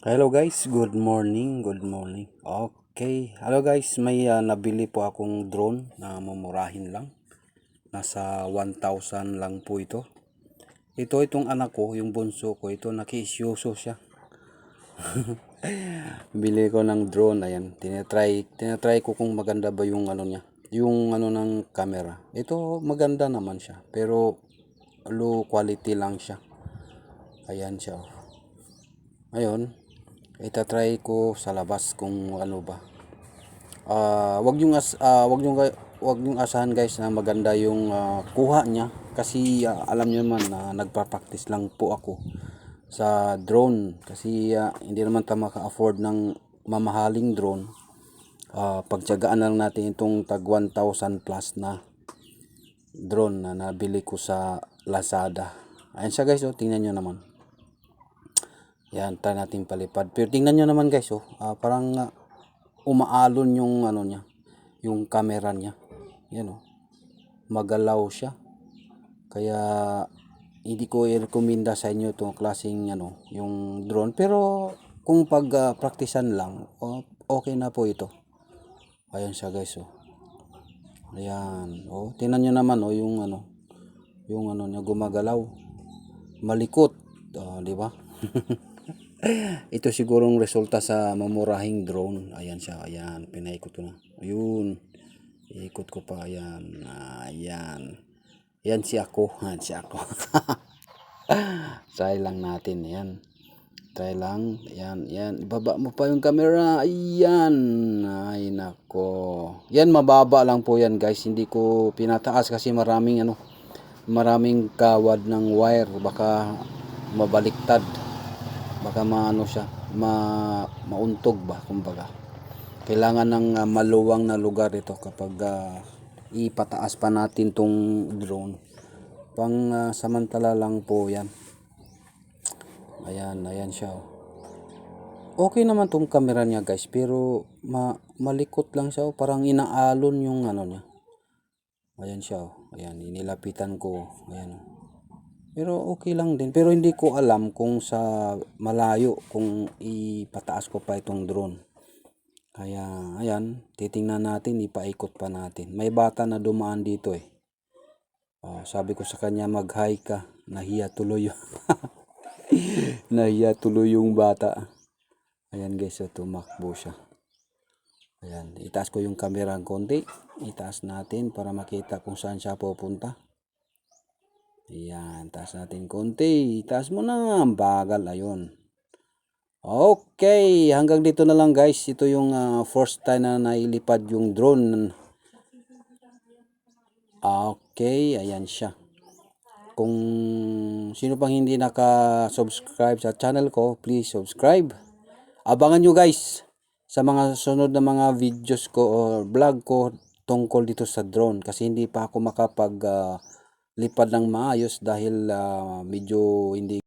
Hello guys, good morning, good morning. Okay, hello guys, may ah, nabili po akong drone na mumurahin lang. Nasa 1,000 lang po ito. Ito itong anak ko, yung bunso ko, ito nakiisyoso siya. Bili ko ng drone, ayan. Tinatry, tinatry ko kung maganda ba yung ano niya, yung ano ng camera. Ito maganda naman siya, pero low quality lang siya. Ayan siya. oh. Ngayon, itatry ko sa labas kung ano ba. Ah, wag yung as ah, wag yung wag yung asahan guys na maganda yung ah, kuha niya kasi ah, alam niyo naman na nagpa-practice lang po ako sa drone kasi ah, hindi naman tayo maka-afford ng mamahaling drone. Pagtiyagaan na lang natin itong tag 1,000 plus na drone na nabili ko sa Lazada. Ayan siya guys, oh, tingnan niyo naman. Yan, try natin palipad. Pero tingnan nyo naman guys, oh. ah, parang ah, umaalon yung ano niya, yung camera niya. Yan oh. Magalaw siya. Kaya hindi ko i-recommenda sa inyo itong klaseng ano, yung drone. Pero kung pag ah, praktisan lang, oh, okay na po ito. Ayan siya guys, oh. Ayan. Oh, tingnan nyo naman oh yung ano, yung ano niya gumagalaw. Malikot, Ah, di ba? Ito sigurong resulta sa mamurahing drone. Ayan siya, ayan. Pinaikot ko na. Ayun. Ikot ko pa, ayan. Ayan. Yan si ako. Yan si ako. Try lang natin, ayan. Try lang. Ayan, ayan. Baba mo pa yung camera. Ayan. Ay, nako. Yan, mababa lang po yan, guys. Hindi ko pinataas kasi maraming ano, maraming kawad ng wire. Baka mabaliktad baka maano siya ma mauntog ba kumbaga kailangan ng ah, maluwang na lugar ito kapag ah, ipataas pa natin tong drone pang ah, samantala lang po yan ayan ayan siya oh. okay naman tong camera niya guys pero ma malikot lang siya oh. parang inaalon yung ano niya ayan siya oh. ayan inilapitan ko ayan oh. Pero okay lang din. Pero hindi ko alam kung sa malayo kung ipataas ko pa itong drone. Kaya ayan, titingnan natin, ipaikot pa natin. May bata na dumaan dito eh. Oh, sabi ko sa kanya mag-hi ka. Nahiya tuloy Nahiya tuloy yung bata. Ayan guys, so tumakbo siya. Ayan, itaas ko yung camera ng konti. Itaas natin para makita kung saan siya pupunta. Ayan, taas natin konti. Taas mo na. Ang bagal. Ayun. Okay, hanggang dito na lang guys. Ito yung ah, first time na nailipad yung drone. Okay, ayan siya. Kung sino pang hindi naka-subscribe sa channel ko, please subscribe. Abangan nyo guys sa mga sunod na mga videos ko or vlog ko tungkol dito sa drone kasi hindi pa ako makapag ah, lipad ng maayos dahil ah, medyo hindi